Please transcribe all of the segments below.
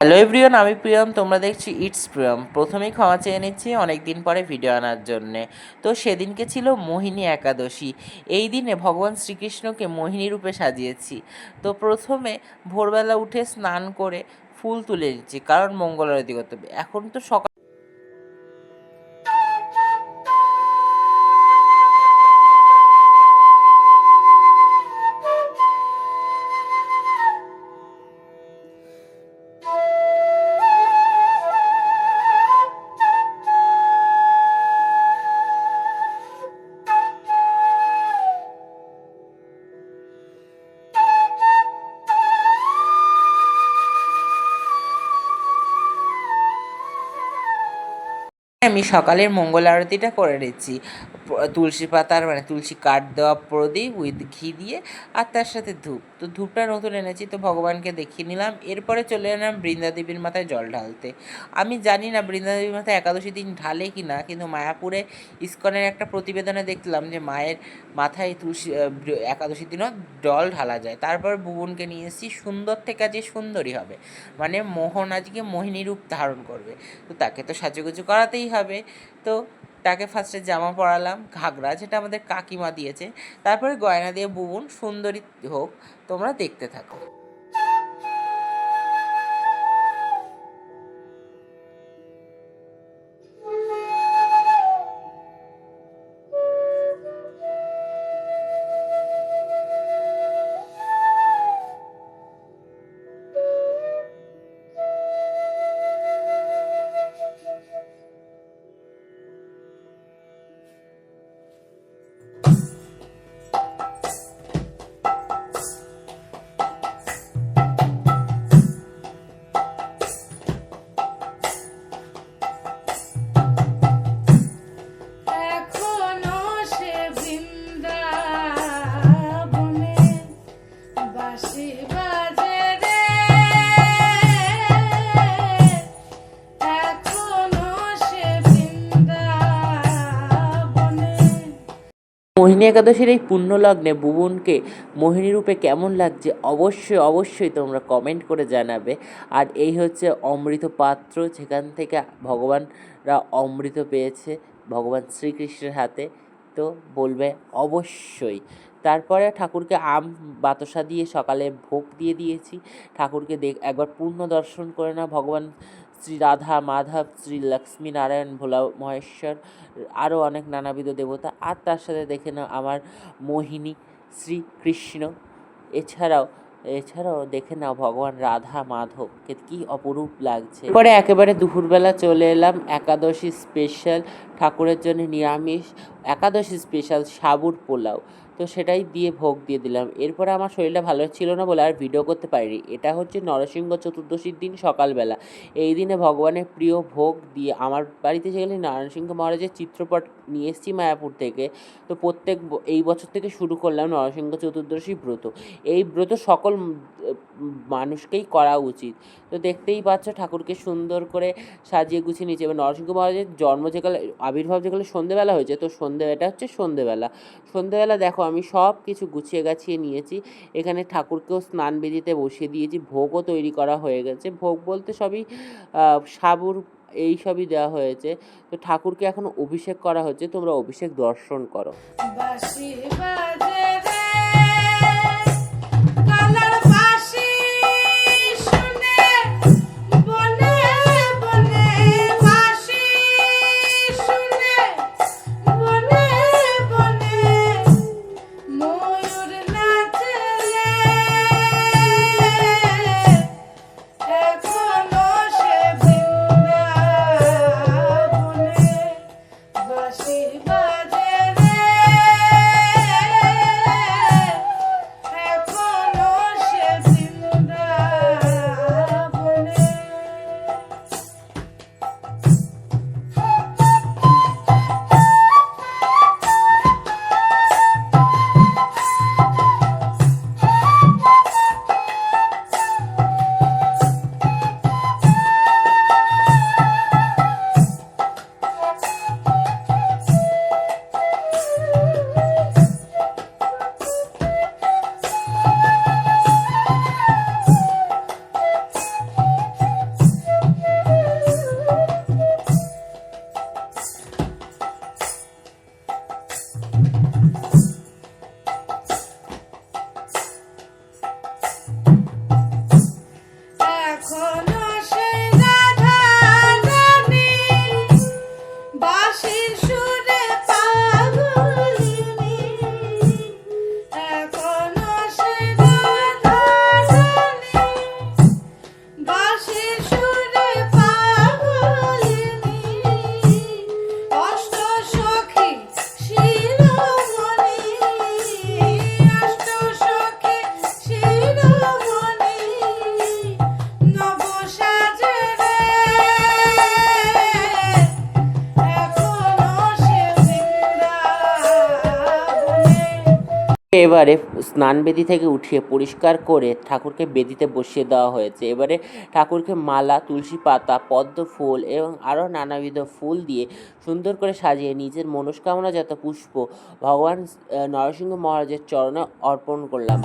Hello everyone আমি প্রিয়ম, তোমরা দেখছি ইটস প্রিয়ম প্রথমেই ক্ষমা চেয়ে নিচ্ছি অনেক দিন পরে ভিডিও আনার জন্যে। তো সেদিনকে ছিল মোহিনী একাদশী। এই দিনে ভগবান শ্রীকৃষ্ণকে মোহিনী রূপে সাজিয়েছি। তো প্রথমে ভোরবেলা উঠে স্নান করে ফুল তুলে নিচ্ছি, কারণ মঙ্গলারতি করতে এখন তো সকাল আমি সকালের মঙ্গল আরতিটা করে নিচ্ছি। প- তুলসী পাতার মানে তুলসী কাঠ দেওয়া প্রদীপ উইথ ঘি দিয়ে আর তার সাথে ধূপ। তো ধূপটা নতুন এনেছি, তো ভগবানকে দেখিয়ে নিলাম। এরপরে চলে এলাম বৃন্দা দেবীর মাথায় জল ঢালতে। আমি জানি না বৃন্দা দেবীর মাথায় একাদশী দিন ঢালে কি না কিন্তু মায়াপুরে ইস্কনের একটা প্রতিবেদনে দেখলাম যে মায়ের মাথায় তুলসী একাদশীর দিনও জল ঢালা যায়। তারপর ভুবনকে নিয়ে এসেছি, সুন্দর থেকে আজকে সুন্দরী হবে। মানে মোহন আজকে মোহিনী রূপ ধারণ করবে। তো তাকে তো সাজুগুজু করাতেই হবে। তো তাকে ফার্স্টে জামা পরালাম, ঘাগরা, যেটা আমাদের কাকিমা দিয়েছে। তারপরে গয়না দিয়ে বুবুন, সুন্দরী হোক, তোমরা দেখতে থাকো। মোহিনী একাদশীর এই পুণ্যলগ্নে বুবনকে মোহিনী রূপে কেমন লাগছে অবশ্যই অবশ্যই তোমরা কমেন্ট করে জানাবে। আর এই হচ্ছে অমৃত পাত্র, যেখান থেকে ভগবানরা অমৃত পেয়েছে, ভগবান শ্রীকৃষ্ণের হাতে। তো বলবে অবশ্যই। তারপরে ঠাকুরকে আম, বাতাসা দিয়ে সকালে ভোগ দিয়ে দিয়েছি। ঠাকুরকে দেখ, একবার পূর্ণ দর্শন করে না ভগবান শ্রী রাধা, মাধব, শ্রী লক্ষ্মী নারায়ণ, ভোলা মহেশ্বর আরও অনেক নানাবিধ দেবতা। আর তার সাথে দেখে নাও আমার মোহিনী শ্রীকৃষ্ণ এছাড়াও এছাড়াও দেখে নাও ভগবান রাধা মাধবকে কি অপরূপ লাগছে। পরে একেবারে দুপুরবেলা চলে এলাম। একাদশী স্পেশাল ঠাকুরের জন্য নিরামিষ। একাদশী স্পেশাল সাবুর পোলাও। তো সেটাই দিয়ে ভোগ দিয়ে দিলাম। এরপরে আমার শরীরটা ভালো ছিল না বলে আর ভিডিও করতে পারিনি। এটা হচ্ছে নরসিংহ চতুর্দশীর দিন সকালবেলা। এই দিনে ভগবানের প্রিয় ভোগ দিয়ে আমার বাড়িতে যেগুলি নরসিংহ সিংহ মহারাজের চিত্রপট নিয়ে এসেছি মায়াপুর থেকে, তো প্রত্যেক এই বছর থেকে শুরু করলাম নরসিংহ চতুর্দশী ব্রত। এই ব্রত সকল মানুষকেই করা উচিত। তো দেখতেই পাচ্ছ ঠাকুরকে সুন্দর করে সাজিয়ে গুছিয়ে নিয়েছে। এবার নরসিংহ মহারাজের জন্ম যেকালে আবির্ভাব যেকালে সন্ধেবেলা হয়েছে, তো সন্ধে এটা হচ্ছে সন্ধেবেলা। সন্ধেবেলা দেখো, আমি সব কিছু গুছিয়ে গাছিয়ে নিয়েছি। এখানে ঠাকুরকেও স্নান বেদিতে বসিয়ে দিয়েছি। ভোগও তৈরি করা হয়ে গেছে। ভোগ বলতে সবই সাবুর এই সবই দেওয়া হয়েছে। তো ঠাকুরকে এখন অভিষেক করা হচ্ছে। তোমরা অভিষেক দর্শন করো। এবারে স্নান বেদি থেকে উঠিয়ে পরিষ্কার করে ঠাকুরকে বেদিতে বসিয়ে দেওয়া হয়েছে। এবারে ঠাকুরকে মালা, তুলসী পাতা, পদ্ম ফুল এবং আরও নানাবিধ ফুল দিয়ে সুন্দর করে সাজিয়ে নিজের মনস্কামনা যত পুষ্প ভগবান নরসিংহ মহারাজের চরণে অর্পণ করলাম।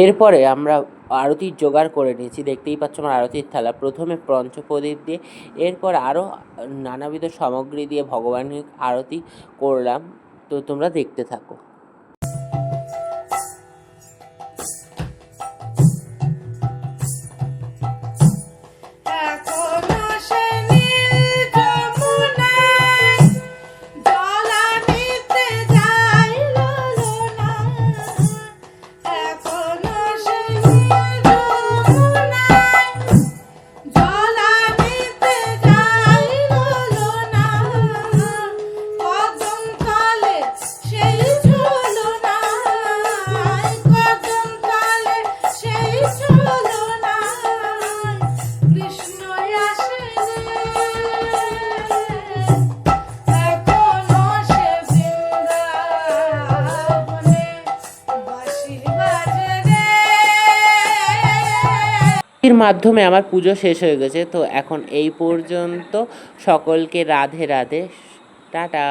এরপরে আমরা আরতি জোগাড় করে নিয়েছি। দেখতেই পাচ্ছ আমার আরতির থালা। প্রথমে পঞ্চপ্রদীপ দিয়ে, এরপর আরও নানাবিধ সামগ্রী দিয়ে ভগবানের আরতি করলাম। তো তোমরা দেখতে থাকো। মাধ্যমে আমার পুজো শেষ হয়ে গেছে তো এখন এই পর্যন্ত সকলকে রাধে রাধে। টাটা।